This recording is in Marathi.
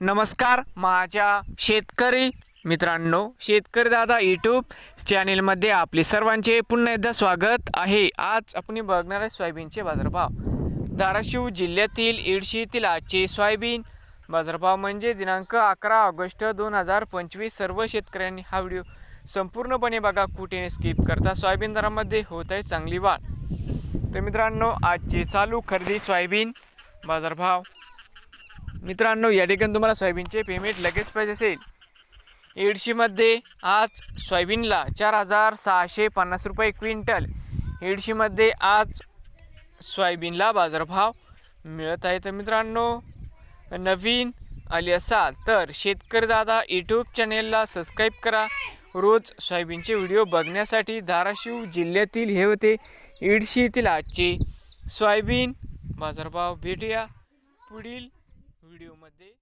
नमस्कार माझ्या शेतकरी मित्रांनो शेतकरी दादा यूट्यूब चॅनेलमध्ये आपले सर्वांचे पुन्हा एकदा स्वागत आहे. आज आपण बघणार आहे सोयाबीनचे बाजारभाव. धाराशिव जिल्ह्यातील इडशीतील येथील आजचे सोयाबीन बाजारभाव म्हणजे दिनांक अकरा ऑगस्ट दोन हजार पंचवीस. सर्व शेतकऱ्यांनी हा व्हिडिओ संपूर्णपणे बघा कुठे स्किप करता. सोयाबीन दरामध्ये होत आहे चांगली वाढ. तर मित्रांनो आजचे चालू खरेदी सोयाबीन बाजारभाव मित्रांनो या ठिकाणी तुम्हाला सोयाबीनचे पेमेंट लगेच पाहिजे असेल. एडशीमध्ये आज सोयाबीनला चार हजार सहाशे पन्नास रुपये क्विंटल. एडशीमध्ये आज सोयाबीनला बाजारभाव मिळत आहे तर मित्रांनो नवीन आले असाल तर शेतकरी दादा यूट्यूब चॅनेलला सबस्क्राईब करा. रोज सोयाबीनचे व्हिडिओ बघण्यासाठी धाराशिव जिल्ह्यातील हे होते इडशी येथील आजचे सोयाबीन. बाजारभाव भेटूया पुढील व्हिडिओमध्ये